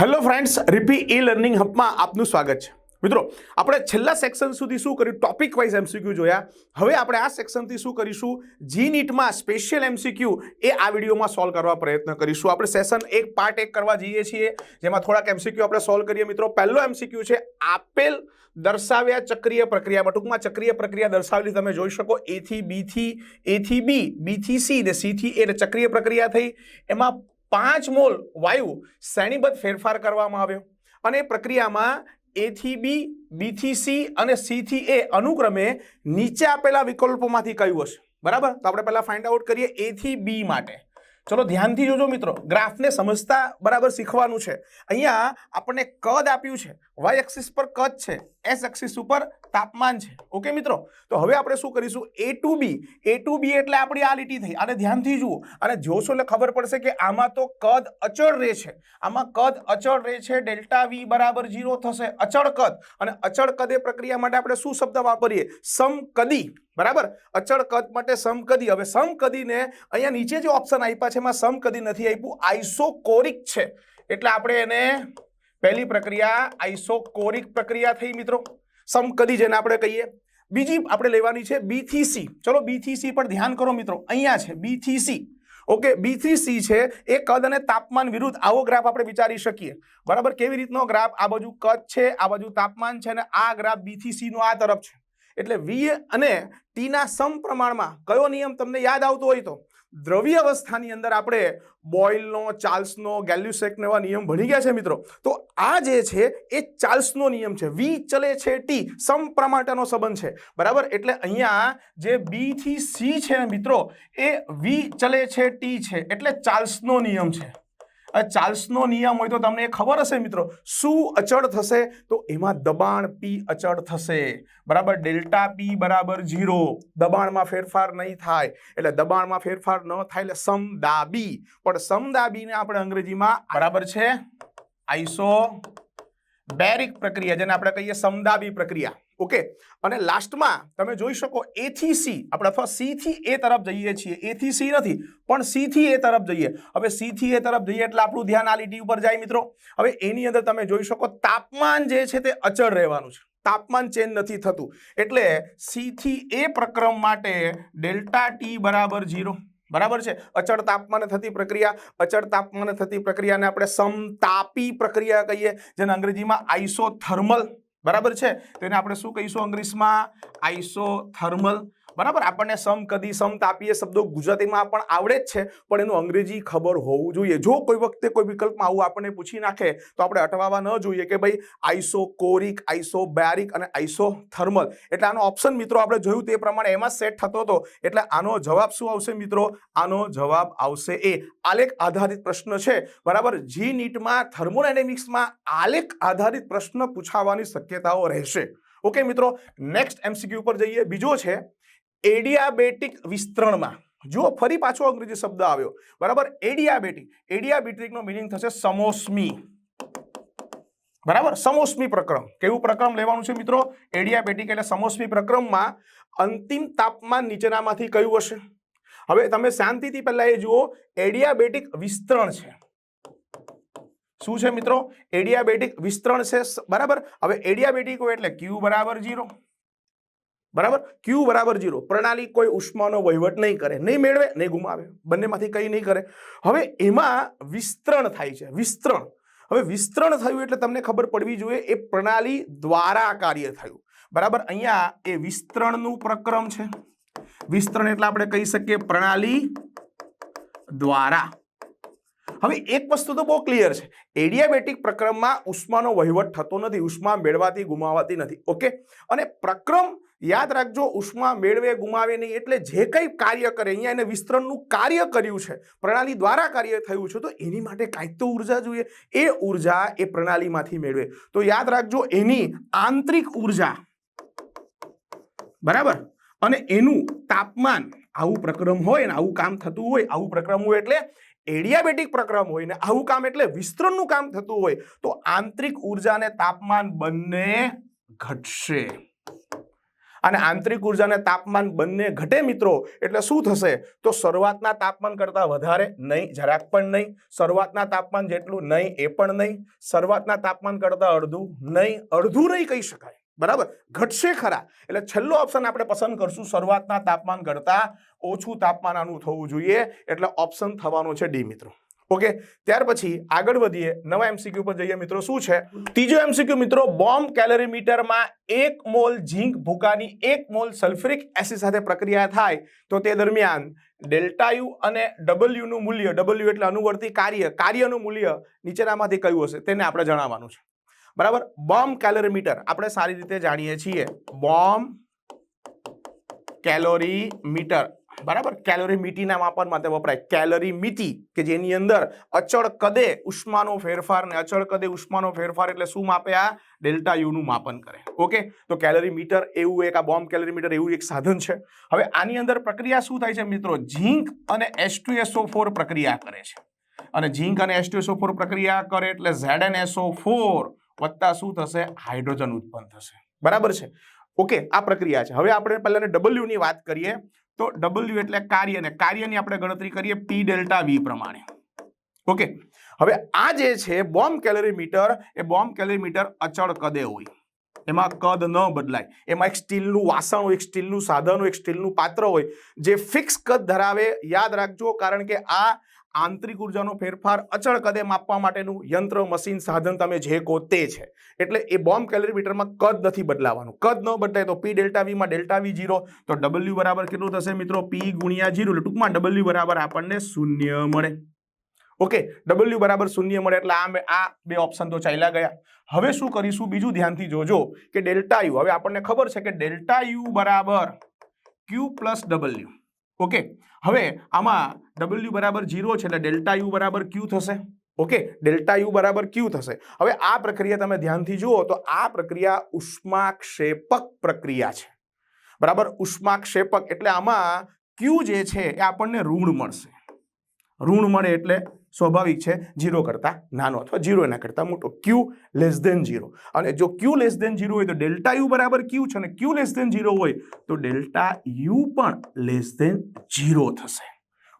Hello friends, રીપી e learning હબમાં આપનું સ્વાગત છે. મિત્રો, આપણે છેલ્લા સેક્શન સુધી શું કર્યું? ટોપિક વાઇઝ એમસીક્યુ જોયા. હવે આપણે આ સેક્શનથી શું કરીશું? જી નીટમાં સ્પેશિયલ એમસીક્યુ એ આ વિડીયોમાં સોલ્વ કરવા પ્રયત્ન કરીશું. આપણે સેશન એક પાર્ટ એક કરવા જઈએ છીએ, જેમાં થોડાક એમસીક્યુ આપણે સોલ્વ કરીએ. મિત્રો, પહેલો એમસીક્યુ છે આપેલ દર્શાવ્યા ચક્રીય પ્રક્રિયામાં. ટૂંકમાં ચક્રીય પ્રક્રિયા દર્શાવેલી તમે જોઈ શકો. એથી બીથી બી થી એ થી બી બીથી સી ને સીથી એ ચક્રીય પ્રક્રિયા થઈ. એમાં પાંચ મોલ વાયુ શ્રેણીબદ્ધ ફેરફાર કરવામાં આવ્યો. અને પ્રક્રિયામાં એ થી બી બી થી સી અને સી થી એ અનુક્રમે નીચે આપેલા વિકલ્પોમાંથી કયું હશે? બરાબર? તો આપણે પહેલાં ફાઇન્ડ આઉટ કરીએ એ થી બી માટે. ચલો ધ્યાનથી જોજો મિત્રો. ગ્રાફને સમજતા બરાબર શીખવાનું છે. અહીંયા આપણને કદ આપ્યું છે. વાય એક્સિસ પર કદ છે એસ એક્સિસ ઉપર તાપમાન છે. ઓકે મિત્રો, તો હવે આપણે શું કરીશું? એ ટુ બી એ ટુ બી એટલે આપણી આ લીટી થઈ. અને ધ્યાનથી જુઓ. અને જોશો એટલે ખબર પડશે કે આમાં તો કદ અચળ રહે છે. આમાં કદ અચળ રહે છે, ડેલ્ટા વી બરાબર ઝીરો થશે. અચળ કદ. અને અચળ કદ એ પ્રક્રિયા માટે આપણે શું શબ્દ વાપરીએ? સમકદી. બરાબર? અચળ કદ માટે સમકદી. હવે સમકદીને અહીંયા નીચે જે ઓપ્શન આપ્યા છે, એમાં સમકદી નથી આપ્યું. આઈસોકોરિક છે. એટલે આપણે એને પહેલી પ્રક્રિયા આઈસોકોરિક પ્રક્રિયા થઈ મિત્રો. સમકદી જેને આપણે કહીએ. બીજી આપણે લેવાની છે બી થી સી. ચલો બી થી સી પર ધ્યાન કરો મિત્રો. અહીંયા છે બી થી સી. ઓકે બી થી સી છે એ કદ અને તાપમાન વિરુદ્ધ આવો ગ્રાફ આપણે વિચારી શકીએ. બરાબર? કેવી રીતનો ગ્રાફ? આ બાજુ કદ છે, આ બાજુ તાપમાન છે અને આ ગ્રાફ બી થી સી નો આ તરફ છે. એટલે વી અને ટીના સમપ્રમાણમાં કયો નિયમ તમને યાદ આવતો હોય તો? દ્રવ્ય અવસ્થાની અંદર આપણે બોઇલનો, ચાર્લ્સનો, ગેલ્યુસેકનો એવા નિયમ ભણી ગયા છે મિત્રો. તો આ જે છે એ ચાર્લ્સનો નિયમ છે. વી ચલે છે, ટી સમપ્રમાણતાનો સંબંધ છે. બરાબર? એટલે અહીંયા જે બી થી સી છે મિત્રો, એ વી ચલે છે, ટી છે. એટલે ચાર્લ્સનો નિયમ છે. ચાર્લ્સનો નિયમ હોય તો તમને એ ખબર હશે મિત્રો. શું અચળ થશે? તો એમાં દબાણ પી અચળ થશે. બરાબર? ડેલ્ટા પી બરાબર ઝીરો. દબાણમાં ફેરફાર નહીં થાય. એટલે દબાણમાં ફેરફાર ન થાય એટલે સમદાબી. પણ સમદાબીને આપણે અંગ્રેજીમાં બરાબર છે? આઈસો બેરિક પ્રક્રિયા, જેને આપણે કહીએ સમદાબી પ્રક્રિયા. ઓકે અને લાસ્ટમાં તમે જોઈ શકો એ થી સી આપણે અથવા સી થી એ તરફ જઈએ છીએ. એ થી સી નથી, પણ સી થી એ તરફ જઈએ. હવે સી થી એ તરફ જઈએ એટલે આપણું ધ્યાન આ લીટી ઉપર જાય મિત્રો. હવે એની અંદર તમે જોઈ શકો તાપમાન જે છે તે અચળ રહેવાનું છે. તાપમાન ચેન્જ નથી થતું. એટલે સી થી એ પ્રક્રમ માટે ડેલ્ટા ટી બરાબર ઝીરો બરાબર છે? અચળ તાપમાને થતી પ્રક્રિયા, અચળ તાપમાને થતી પ્રક્રિયાને આપણે સમતાપી પ્રક્રિયા કહીએ, જેને અંગ્રેજીમાં આઈસોથર્મલ બરાબર છે? તો એને આપણે શું કહીશું? અંગ્રેજીમાં આઈસોથર્મલ બરાબર? આપણને સમકદી સમતાપીય શબ્દો ગુજરાતીમાં પણ આવડે જ છે, પણ એનું અંગ્રેજી ખબર હોવું જોઈએ. જો કોઈ વખતે કોઈ વિકલ્પમાં આવું આપણને પૂછી નાખે, તો આપણે અટવાવા ન જોઈએ કે ભાઈ આઈસો કોરિક આઈસો બેરિક અને આઈસો થર્મલ એટલે આનો ઓપ્શન મિત્રો આપણે જોયું તે પ્રમાણે એમાં સેટ થતો હતો. એટલે આનો જવાબ શું આવશે મિત્રો? આનો જવાબ આવશે એ. આલેખ આધારિત પ્રશ્ન છે. બરાબર? જી નીટમાં થર્મોડાયનેમિક્સમાં આલેખ આધારિત પ્રશ્ન પૂછાવાની શક્યતાઓ રહેશે. ઓકે મિત્રો? નેક્સ્ટ એમસીક્યુ ઉપર જઈએ. બીજો છે એડિયાબેટિક વિસ્તરણમાં. જુઓ, ફરી પાછો અંગ્રેજી શબ્દ આવ્યો. બરાબર? એડિયાબેટિક. એડિયાબેટિકનો મિનિંગ થશે સમોસ્મી બરાબર? સમોસ્મી પ્રક્રમ કેવું પ્રક્રમ લેવાનું છે મિત્રો? એડિયાબેટિક એટલે સમોસ્મી પ્રક્રમમાં અંતિમ તાપમાન નીચેનામાંથી કયું હશે? હવે તમે શાંતિથી પહેલાં એ જુઓ, એડિયાબેટિક વિસ્તરણ છે. શું છે મિત્રો? એડિયાબેટિક વિસ્તરણ છે બરાબર? હવે એડિયાબેટિક હોય એટલે ક્યુ બરાબર ઝીરો બરાબર? ક્યુ બરાબર ઝીરો પ્રણાલી કોઈ ઉષ્માનો વહીવટ નહીં કરે. નહીં મેળવે, નહીં ગુમાવે. બંનેમાંથી કંઈ નહીં કરે. હવે એમાં વિસ્તરણ થાય છે. વિસ્તરણ. હવે વિસ્તરણ થયું એટલે તમને ખબર પડવી જોઈએ, એ પ્રણાલી દ્વારા કાર્ય થયું. બરાબર? અહીંયા એ વિસ્તરણનું પ્રક્રમ છે. વિસ્તરણ એટલે આપણે કહી શકીએ પ્રણાલી દ્વારા. હવે એક વસ્તુ તો બહુ ક્લિયર છે. એડિયાબેટિક પ્રક્રમમાં ઉષ્માનો વહીવટ થતો નથી. ઉષ્મા મેળવાતી, ગુમાવાતી નથી. ઓકે અને પ્રક્રમ યાદ રાખજો, ઉષ્મા મેળવે, ગુમાવે નહીં એટલે જે કંઈ કાર્ય કરે, અહીંયા એને વિસ્તરણનું કાર્ય કર્યું છે, પ્રણાલી દ્વારા કાર્ય થયું છે, તો એની માટે કાંઈક તો ઊર્જા જોઈએ. એ ઊર્જા એ પ્રણાલીમાંથી મેળવે. તો યાદ રાખજો, એની આંતરિક ઊર્જા, બરાબર? અને એનું તાપમાન, આવું પ્રક્રમ હોય ને આવું કામ થતું હોય, આવું પ્રક્રમ હોય એટલે એડિયાબેટિક પ્રક્રમ હોય ને આવું કામ એટલે વિસ્તરણનું કામ થતું હોય, તો આંતરિક ઊર્જા અને તાપમાન બંને ઘટશે. અને આંતરિક ઊર્જા અને તાપમાન બંને ઘટે મિત્રો, એટલે શું થશે? તો શરૂઆતના તાપમાન કરતાં વધારે નહીં, જરાક પણ નહીં, શરૂઆતના તાપમાન જેટલું નહીં, એ પણ નહીં, શરૂઆતના તાપમાન કરતાં અડધું નહીં અડધું નહીં કહી શકાય. બરાબર? ઘટશે ખરા. એટલે છેલ્લો ઓપ્શન આપણે પસંદ કરશું, શરૂઆતના તાપમાન કરતાં ઓછું તાપમાન આનું થવું જોઈએ. એટલે ઓપ્શન થવાનો છે ડી મિત્રો. ઓકે ત્યાર પછી આગળ વધીએ. નવા એમસીક્યુ પર જઈએ મિત્રો. શું છે? ત્રીજો એમસીક્યુ મિત્રો, બોમ્બ કેલરી મીટરમાં એક મોલ ઝીંક ભૂકાની એક મોલ સલ્ફ્યુરિક એસિડ સાથે પ્રક્રિયા થાય તો તે દરમિયાન ડેલ્ટા યુ અને ડબલ્યુ નું મૂલ્ય ડબલ્યુ એટલે અનુવર્તી કાર્ય, કાર્યનું મૂલ્ય નીચેનામાંથી કયું હશે? તેને આપણે જણાવવાનું છે. બરાબર? બોમ્બ કેલરી મીટર આપણે સારી રીતે જાણીએ છીએ. બોમ્બ કેલોરી મીટર બરાબર? કેલોરી મીટીના માપન માટે વપરાય. કેલરી મિતિ કે જેની અંદર અચળ કદે ઉષ્માનો ફેરફાર ને અચળ કદે ઉષ્માનો ફેરફાર એટલે શું માપે આ? ડેલ્ટા યુનું માપન કરે. ઓકે? તો કેલરી મીટર એવું એક, આ બોમ્બ કેલરી મીટર એવું એક સાધન છે. હવે આની અંદર પ્રક્રિયા શું થાય છે મિત્રો? ઝીંક અને એસટીએસઓ ફોર પ્રક્રિયા કરે છે. અને ઝીંક અને એસટીએસઓ ફોર પ્રક્રિયા કરે એટલે ઝેડ ફોર વત્તા શું થશે? હાઇડ્રોજન ઉત્પન્ન થશે. બરાબર છે? ઓકે, આ પ્રક્રિયા છે. હવે આપણે પહેલા ડબલ્યુની વાત કરીએ. તો ડબલ્યુ એટલે કાર્ય ને કાર્યની આપણે ગણતરી કરીએ પી ડેલ્ટા વી પ્રમાણે. ઓકે? હવે આ જે છે, બોમ્બ કેલરીમીટર, એ બોમ્બ કેલરીમીટર અચળ કદે હોય. એમાં કદ ન બદલાય. એમાં એક સ્ટીલનું વાસણ હોય, એક સ્ટીલનું સાધન હોય, એક સ્ટીલનું પાત્ર હોય, જે ફિક્સ કદ ધરાવે, યાદ રાખજો, કારણ કે આ આંતરિક ઉર્જાનો ફેરફાર અચળ કદે માપવા માટેનું યંત્ર, મશીન, સાધન તમે જે કહો તે છે. એટલે એ બોમ્બ કેલરીમીટરમાં કદ નથી બદલાવાનું. કદ ન બદલાય તો પી ડેલ્ટા વીમાં ડેલ્ટા વી જીરો તો ડબલ્યુ બરાબર કેટલું થશે મિત્રો? પી ગુણ્યા જીરો એટલે ટૂંકમાં ડબલ્યુ બરાબર આપણને શૂન્ય મળે. ઓકે ડબલ્યુ બરાબર શૂન્ય મળે એટલે આ આ બે ઓપ્શન તો ચાલ્યા ગયા. હવે શું કરીશું? બીજું ધ્યાનથી જોજો કે ડેલ્ટા યુ હવે આપણને ખબર છે કે ડેલ્ટા યુ બરાબર ક્યુ પ્લસ ડબલ્યુ ઓકે હવે આમાં ડબલ્યુ બરાબર જીરો છે એટલે ડેલ્ટા યુ બરાબર ક્યુ થશે. ઓકે ડેલ્ટા યુ બરાબર ક્યુ થશે. હવે આ પ્રક્રિયા તમે ધ્યાનથી જુઓ તો આ પ્રક્રિયા ઉષ્માક્ષેપક પ્રક્રિયા છે. બરાબર? ઉષ્માક્ષેપક. એટલે આમાં ક્યુ જે છે એ આપણને ઋણ મળશે. ઋણ મળે એટલે સ્વાભાવિક છે જીરો કરતાં નાનો અથવા જીરો એના કરતાં મોટો. ક્યુ લેસ દેન જીરો અને જો ક્યુ લેસ દેન જીરો હોય તો ડેલ્ટા યુ બરાબર ક્યુ છે અને ક્યુ લેસ દેન જીરો હોય તો ડેલ્ટા યુ પણ લેસ દેન જીરો થશે.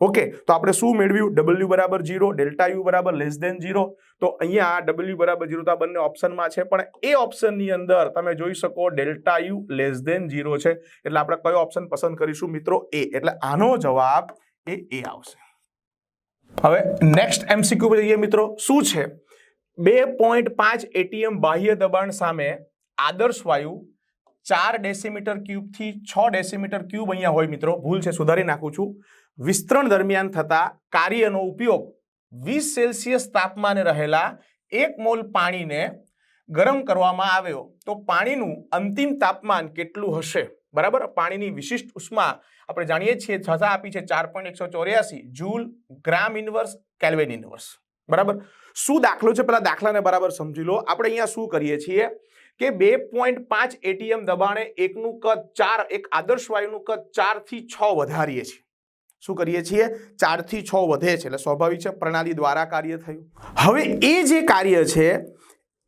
ઓકે, તો આપણે શું મેળવ્યું? ડબલ્યુ બરાબર જીરો ડેલ્ટા યુ બરાબર લેસ દેન જીરો તો અહીંયા ડબલ્યુ બરાબર જીરો તો આ બંને ઓપ્શનમાં છે, પણ એ ઓપ્શનની અંદર તમે જોઈ શકો delta U less than zero છે. એટલે આપણે કયો ઓપ્શન પસંદ કરીશું મિત્રો? એ એટલે આનો જવાબ એ એ આવશે. હવે નેક્સ્ટ એમસીક્યુ પર જઈએ મિત્રો, શું છે? બે પોઈન્ટ પાંચ એટીએમ બાહ્ય દબાણ સામે આદર્શ વાયુ ચાર ડેસીમીટર ક્યુબથી છ ડેસીમીટર ક્યુબ અહીંયા હોય મિત્રો, ભૂલ છે, સુધારી નાખું છું. વિસ્તરણ દરમિયાન થતા કાર્યનો ઉપયોગ વીસ સેલ્સિયસ તાપમાને રહેલા એક મોલ પાણીને ગરમ કરવામાં આવ્યો. તો પાણીનું અંતિમ તાપમાન કેટલું હશે? બરાબર? પાણીની વિશિષ્ટ ઉષ્મા આપણે જાણીએ છીએ સજા આપી છે ચાર પોઈન્ટ એકસો ચોર્યાસી, joule, gram inverse, kelvin inverse. બરાબર? શું દાખલો છે? પેલા દાખલાને બરાબર સમજી લો. આપણે અહીંયા શું કરીએ છીએ કે બે પોઈન્ટ પાંચ એટીએમ દબાણે એકનું કદ ચાર, એક આદર્શ વાયુનું કદ ચારથી છ વધારીએ છીએ. શું કરીએ છીએ? ચારથી છ વધે છે. એટલે સ્વાભાવિક છે, પ્રણાલી દ્વારા કાર્ય થયું. હવે એ જે કાર્ય છે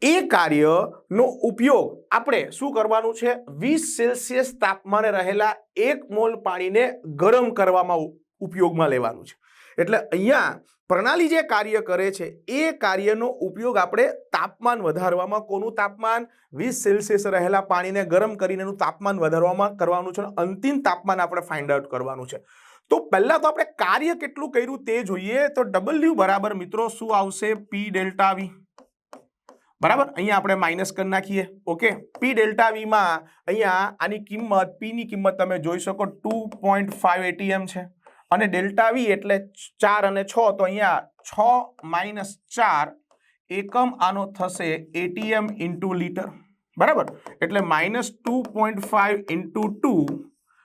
એ કાર્યનો ઉપયોગ આપણે શું કરવાનું છે? વીસ સેલ્સિયસ તાપમાને રહેલા એક મોલ પાણીને ગરમ કરવામાં ઉપયોગમાં લેવાનું છે. એટલે અહીંયા પ્રણાલી જે કાર્ય કરે છે, એ કાર્યનો ઉપયોગ આપણે તાપમાન વધારવામાં, કોનું તાપમાન? વીસ સેલ્સિયસ રહેલા પાણીને ગરમ કરીને એનું તાપમાન વધારવામાં કરવાનું છે અંતિમ તાપમાન આપણે ફાઇન્ડ આઉટ કરવાનું છે. તો પહેલાં તો આપણે કાર્ય કેટલું કર્યું તે જોઈએ. તો ડબલ્યુ બરાબર મિત્રો શું આવશે? પી ડેલ્ટા વી બરાબર? અહીંયા આપણે માઇનસ કરી નાખીએ. ઓકે પી ડેલ્ટા વીમાં અહીંયા આની કિંમત પીની કિંમત તમે જોઈ શકો ટુ પોઈન્ટ ફાઈવ એટીએમ છે. અને ડેલ્ટા વી એટલે ચાર અને છ, તો અહીંયા છ માઇનસ ચાર એકમ આનો થશે એટીએમ ઇન્ટુ લીટર બરાબર? એટલે minus two point five into two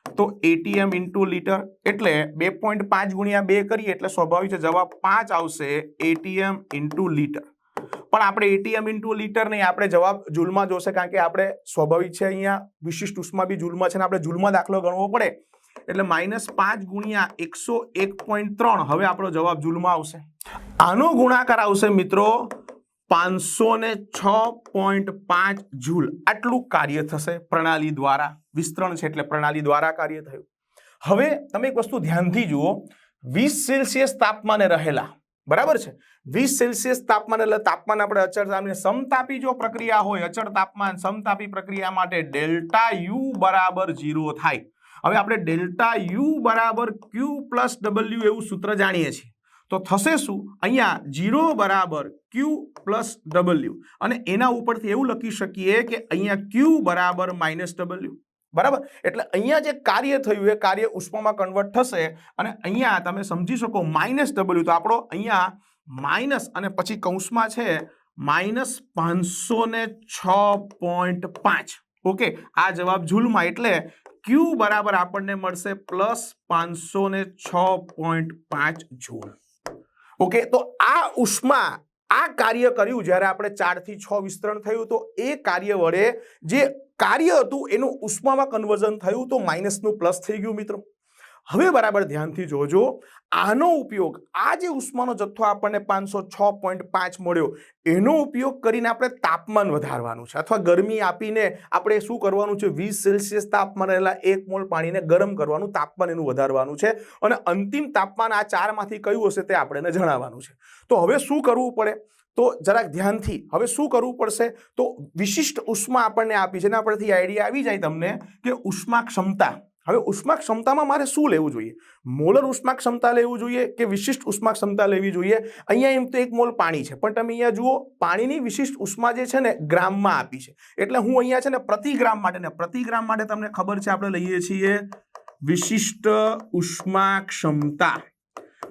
તો એટીએમ ઇન્ટુ લીટર એટલે બે પોઈન્ટ પાંચ ગુણ્યા બે કરીએ, એટલે સ્વાભાવિક છે જવાબ પાંચ આવશે એટીએમ ઇન્ટુ લીટર પણ આપણે એટીએમ ઇન્ટુ લીટર નહીં, આપણે જવાબ જૂલમાં જોશે કારણ કે આપણે સ્વાભાવિક છે અહીંયા વિશિષ્ટ ઉષ્મા બી જૂલમાં છે ને આપણે જૂલમાં દાખલો ગણવો પડે. એટલે માઇનસ પાંચ ગુણ્યા એકસો એક પોઈન્ટ ત્રણ, હવે આપણો જવાબ જૂલમાં આવશે. આનો ગુણાકાર આવશે મિત્રો પાંચસો ને છ પોઈન્ટ પાંચ જૂલ. આટલું કાર્ય થશે પ્રણાલી દ્વારા. વિસ્તરણ છે એટલે પ્રણાલી દ્વારા કાર્ય થયું. હવે તમે એક વસ્તુ ધ્યાનથી જુઓ, વીસ સેલ્સિયસ તાપમાને રહેલા બરાબર છે? વીસ સેલ્સિયસ તાપમાન એટલે તાપમાન આપણે અચળ તાપમાન સમતાપી જો પ્રક્રિયા હોય, અચળ તાપમાન સમતાપી પ્રક્રિયા માટે ડેલ્ટા યુ બરાબર ઝીરો થાય. હવે આપણે ડેલ્ટા યુ બરાબર ક્યુ પ્લસ ડબલ્યુ એવું સૂત્ર જાણીએ છીએ. તો થશે શું? અહીંયા જીરો બરાબર ક્યુ પ્લસ ડબલ્યુ. અને એના ઉપરથી એવું લખી શકીએ કે અહીંયા ક્યુ બરાબર માઇનસ ડબલ્યુ. બરાબર? એટલે અહીંયા જે કાર્ય થયું એ કાર્ય ઉષ્મામાં કન્વર્ટ થશે અને અહીંયા તમે સમજી શકો માઇનસ ડબલ્યુ તો આપણો અહીંયા માઇનસ અને પછી કૌંસમાં છે માઇનસ પાંચસો ને છ પોઈન્ટ પાંચ. ઓકે આ જવાબ જૂલમાં એટલે ક્યુ બરાબર આપણને મળશે પ્લસ પાંચસો ને છ પોઈન્ટ પાંચ જૂલ. ઓકે તો આ ઉષ્મા આ કાર્ય કર્યું જ્યારે આપણે ચારથી છ વિસ્તરણ થયું, તો એ કાર્ય વડે જે કાર્ય હતું એનું ઉષ્મામાં કન્વર્ઝન થયું, તો માઇનસનું પ્લસ થઈ ગયું મિત્રો. હવે બરાબર ધ્યાનથી જોજો, આનો ઉપયોગ, આ જે ઉષ્માનો જથ્થો આપણને પાંચસો છ પોઈન્ટ પાંચ મળ્યો, એનો ઉપયોગ કરીને આપણે તાપમાન વધારવાનું છે. અથવા ગરમી આપીને આપણે શું કરવાનું છે? વીસ સેલ્સિયસ તાપમાન રહેલા એક મોલ પાણીને ગરમ કરવાનું, તાપમાન એનું વધારવાનું છે. અને અંતિમ તાપમાન આ ચારમાંથી કયું હશે તે આપણે જણાવવાનું છે. તો હવે શું કરવું પડે? તો જરાક ધ્યાનથી, હવે શું કરવું પડશે? તો વિશિષ્ટ ઉષ્મા આપણને આપી છે. એના પરથી આઈડિયા આવી જાય તમને કે ઉષ્મા ક્ષમતા. હવે ઉષ્મા ક્ષમતામાં મારે શું લેવું જોઈએ? મોલર ઉષ્મા ક્ષમતા લેવું જોઈએ કે વિશિષ્ટ ઉષ્મા ક્ષમતા લેવી જોઈએ? અહીંયા એમ તો એક મોલ પાણી છે, પણ તમે અહીંયા જુઓ, પાણીની વિશિષ્ટ ઉષ્મા જે છે ને ગ્રામમાં આપી છે. એટલે હું અહીંયા છે ને પ્રતિ ગ્રામ માટે ને પ્રતિ ગ્રામ માટે તમને ખબર છે, આપણે લઈએ છીએ વિશિષ્ટ ઉષ્મા ક્ષમતા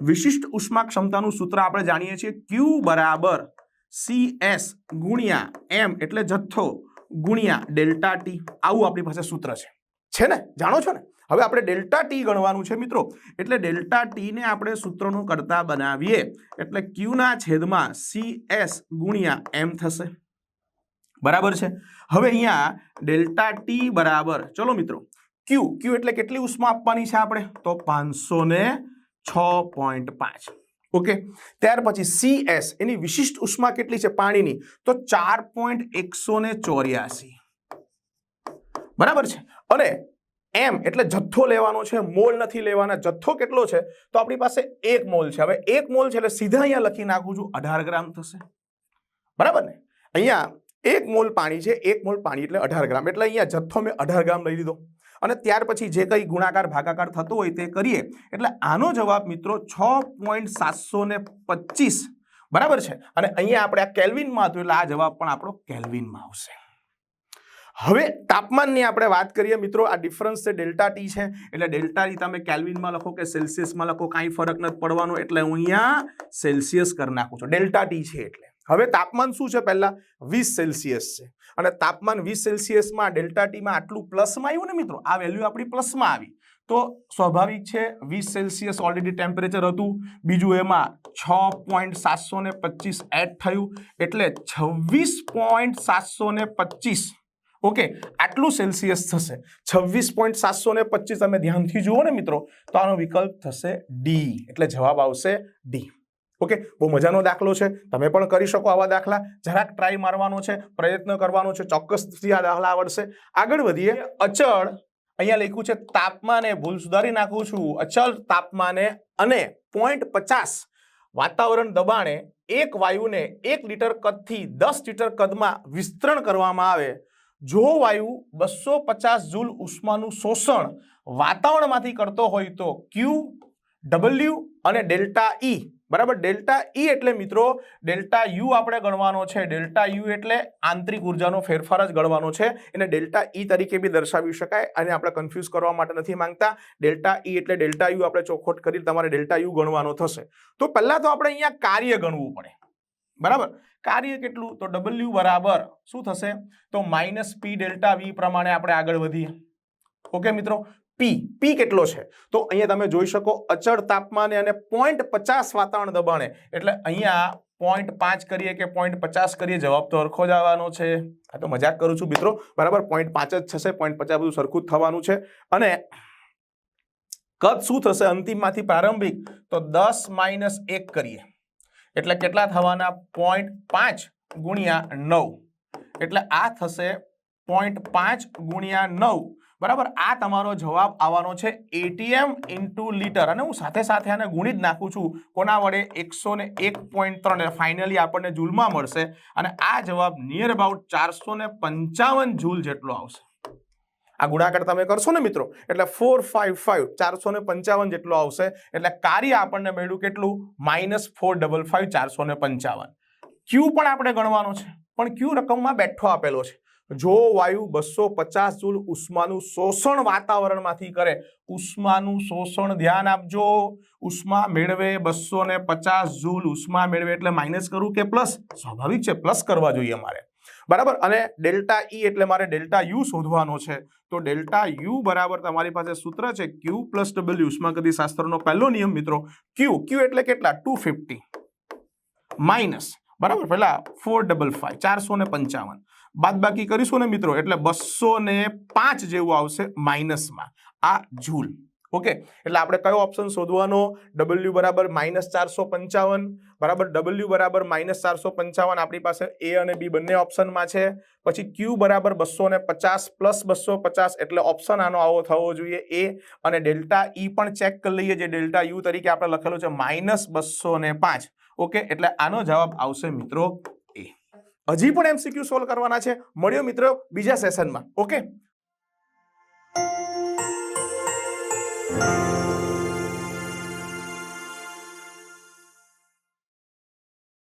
વિશિષ્ટ ઉષ્મા ક્ષમતાનું સૂત્ર આપણે જાણીએ છીએ ક્યુ બરાબર સી એસ ગુણ્યા એમ એટલે જથ્થો ગુણ્યા ડેલ્ટા ટી આવું આપણી પાસે સૂત્ર છે. છે ને? જાણો છો ને? હવે આપણે ડેલ્ટા ટી ગણવાનું છે મિત્રો. એટલે ડેલ્ટા ટીને આપણે સૂત્રનું કરતા બનાવીએ. એટલે ક્યુના છેદમાં સી એસ ગુણ્યા એમ થશે. બરાબર છે? હવે અહીંયા ડેલ્ટા ટી બરાબર. ચલો મિત્રો, ક્યુ. ક્યુ એટલે કેટલી ઉષ્મા આપવાની છે આપણે? તો પાંચસો ને છ પોઈન્ટ પાંચ. ઓકે? ત્યાર પછી સી એસ, એની વિશિષ્ટ ઉષ્મા કેટલી છે પાણીની? તો ચાર પોઈન્ટ એકસો ને ચોર્યાસી. બરાબર છે? અને એમ એટલે જથ્થો લેવાનો છે, મોલ નથી લેવાના. જથ્થો કેટલો છે? તો આપણી પાસે એક મોલ છે. હવે એક મોલ છે એટલે સીધા અહીંયા લખી નાખું છું, અઢાર ગ્રામ થશે. બરાબર ને? અહીંયા એક મોલ પાણી છે, એક મોલ પાણી એટલે અઢાર ગ્રામ. એટલે અહીંયા જથ્થો મેં અઢાર ગ્રામ લઈ લીધો. અને ત્યાર પછી જે કંઈ ગુણાકાર, ભાગાકાર થતો હોય તે કરીએ. એટલે આનો જવાબ મિત્રો છ પોઈન્ટ સાતસો ને પચીસ. બરાબર છે? અને અહીંયા આપણે આ કેલ્વિનમાં હતું એટલે આ જવાબ પણ આપણો કેલ્વિનમાં આવશે. હવે તાપમાનની આપણે વાત કરીએ, મિત્રો, આ ડિફરન્સ છે ડેલ્ટા ટી છે, એટલે ડેલ્ટા ટી તમે કેલ્વિનમાં લખો કે સેલ્સિયસમાં લખો, કાંઈ ફરક નથી પડવાનો, એટલે હું અહીંયા સેલ્સિયસ કરી નાખું છું. ડેલ્ટા ટી છે એટલે. હવે તાપમાન શું છે પહેલા? વીસ સેલ્સિયસ છે. અને તાપમાન વીસ સેલ્સિયસમાં ડેલ્ટા ટીમાં આટલું પ્લસમાં આવ્યું ને, મિત્રો? આ વેલ્યુ આપણી પ્લસમાં આવી. તો સ્વાભાવિક છે, વીસ સેલ્સિયસ ઓલરેડી ટેમ્પરેચર હતું. બીજું એમાં છ પોઈન્ટ સાતસો ને પચીસ એડ થયું. એટલે છવ્વીસ પોઈન્ટ સાતસો ને પચીસ ઓકે, આટલું સેલ્સિયસ થશે. છવ્વીસ પોઈન્ટ સાતસો ને પચીસ તમે ધ્યાનથી જુઓ ને મિત્રો, તો આનો વિકલ્પ થશે ડી એટલે જવાબ આવશે ડી ઓકે, બહુ મજાનો દાખલો છે. તમે પણ કરી શકો આવા દાખલા. જરાક ટ્રાય મારવાનો છે, પ્રયત્ન કરવાનો છે, ચોક્કસથી આ દાખલા આવડશે. આગળ વધીએ. અચળ, અહીંયા લખ્યું છે, તાપમાને ભૂલ સુધારી નાખું છું. અચળ તાપમાને અને પોઈન્ટ પચાસ વાતાવરણ દબાણે એક વાયુને એક લીટર કદથી દસ લીટર કદમાં વિસ્તરણ કરવામાં આવે. જો વાયુ બસો પચાસ જૂલ ઉષ્માનું શોષણ વાતાવરણમાંથી કરતો હોય તો ક્યુ, ડબલ્યુ અને ડેલ્ટા ઈ. બરાબર? ડેલ્ટા ઈ એટલે મિત્રો, ડેલ્ટા યુ આપણે ગણવાનો છે. ડેલ્ટા યુ એટલે આંતરિક ઉર્જાનો ફેરફાર જ ગણવાનો છે. એને ડેલ્ટા ઈ તરીકે બી દર્શાવી શકાય અને આપણે કન્ફ્યુઝ કરવા માટે નથી માંગતા. ડેલ્ટા ઈ એટલે ડેલ્ટા યુ આપણે ચોખવટ કરી તમારે ડેલ્ટા યુ ગણવાનો થશે. તો પહેલાં તો આપણે અહીંયા કાર્ય ગણવું પડે. બરાબર? કાર્ય કેટલું? તો ડબલ્યુ બરાબર શું થશે? તો માઇનસ પી ડેલ્ટા વી પ્રમાણે આપણે આગળ વધીએ. ઓકે મિત્રો? પી પી કેટલો છે? તો અહીંયા તમે જોઈ શકો અચળ તાપમાને અને પોઈન્ટ પચાસ વાતાવરણ દબાણે. એટલે અહીંયા પોઈન્ટ પાંચ કરીએ કે પોઈન્ટ પચાસ કરીએ? જવાબ તો સરખો જ આવવાનો છે. આ તો મજાક કરું છું મિત્રો. બરાબર? પોઈન્ટ પાંચ જ થશે પોઈન્ટ પચાસ બધું સરખું જ થવાનું છે. અને કદ શું થશે અંતિમમાંથી પ્રારંભિક? તો દસ માઇનસ એક કરીએ. એટલે કેટલા થવાના? પોઈન્ટ પાંચ ગુણ્યા નવ. એટલે આ થશે પોઈન્ટ પાંચ ગુણ્યા નવ. બરાબર? આ તમારો જવાબ આવવાનો છે એટીએમ ઇન્ટુ લીટર અને હું સાથે સાથે આને ગુણી જ નાખું છું. કોના વડે? એકસો ને એક પોઈન્ટ ત્રણ. ફાઇનલી આપણને જૂલમાં મળશે. અને આ જવાબ નિયર અબાઉટ ચારસો ને પંચાવન જૂલ જેટલો આવશે. આ ગુણાકાર તમે કરશો ને મિત્રો, એટલે ફોર ફાઈવ ફાઈવ ચારસો ને પંચાવન જેટલો આવશે, એટલે કાર્ય આપણને મળ્યું કેટલું? માઇનસ ફોર ડબલ ફાઈવ ચારસો ને પંચાવન. ક્યુ પણ આપણે ગણવાનો છે, પણ ક્યુ રકમમાં બેઠો આપેલો છે. જો વાયુ બસો પચાસ જૂલ ઉષ્માનું શોષણ વાતાવરણમાંથી કરે, ઉષ્માનું શોષણ ધ્યાન આપજો. ઉષ્મા મેળવે બસો ને પચાસ જૂલ ઉષ્મા મેળવે એટલે માઇનસ કરવું કે પ્લસ સ્વાભાવિક છે પ્લસ કરવા જોઈએ મારે બરાબર? અને ડેલ્ટા ઈ એટલે મારે ડેલ્ટા યુ શોધવાનો છે. તો ડેલ્ટા યુ બરાબર તમારી પાસે સૂત્ર છે ક્યુ પ્લસ ડબલ્યુ ઉષ્માગતિ શાસ્ત્રનો પહેલો નિયમ મિત્રો ક્યુ ક્યુ એટલે કેટલા? ટુ ફિફ્ટી માઇનસ બરાબર? પહેલા ફોર ડબલ ફાઈવ ચારસો ને પંચાવન. બાદ બાકી કરીશું ને મિત્રો, એટલે બસો ને પાંચ જેવું આવશે માઇનસમાં આ જૂલ. ઓકે? એટલે આપણે કયો ઓપ્શન શોધવાનો? ડબલ્યુ બરાબર માઇનસ ચારસો પંચાવન, બરાબર? ડબલ્યુ બરાબર માઇનસ ચારસો પંચાવન આપણી પાસે એ અને બી બંને ઓપ્શનમાં છે. પછી ક્યુ બરાબર બસો ને પચાસ પ્લસ બસો પચાસ એટલે ઓપ્શન આનો આવો થવો જોઈએ એ અને ડેલ્ટા ઈ પણ ચેક કરી લઈએ, જે ડેલ્ટા યુ તરીકે આપણે લખેલું છે માઇનસ બસો ને પાંચ. ઓકે? એટલે આનો જવાબ આવશે મિત્રો એ હજી પણ એમસીક્યુ સોલ્વ કરવાના છે. મળ્યો મિત્રો બીજા સેશનમાં ઓકે?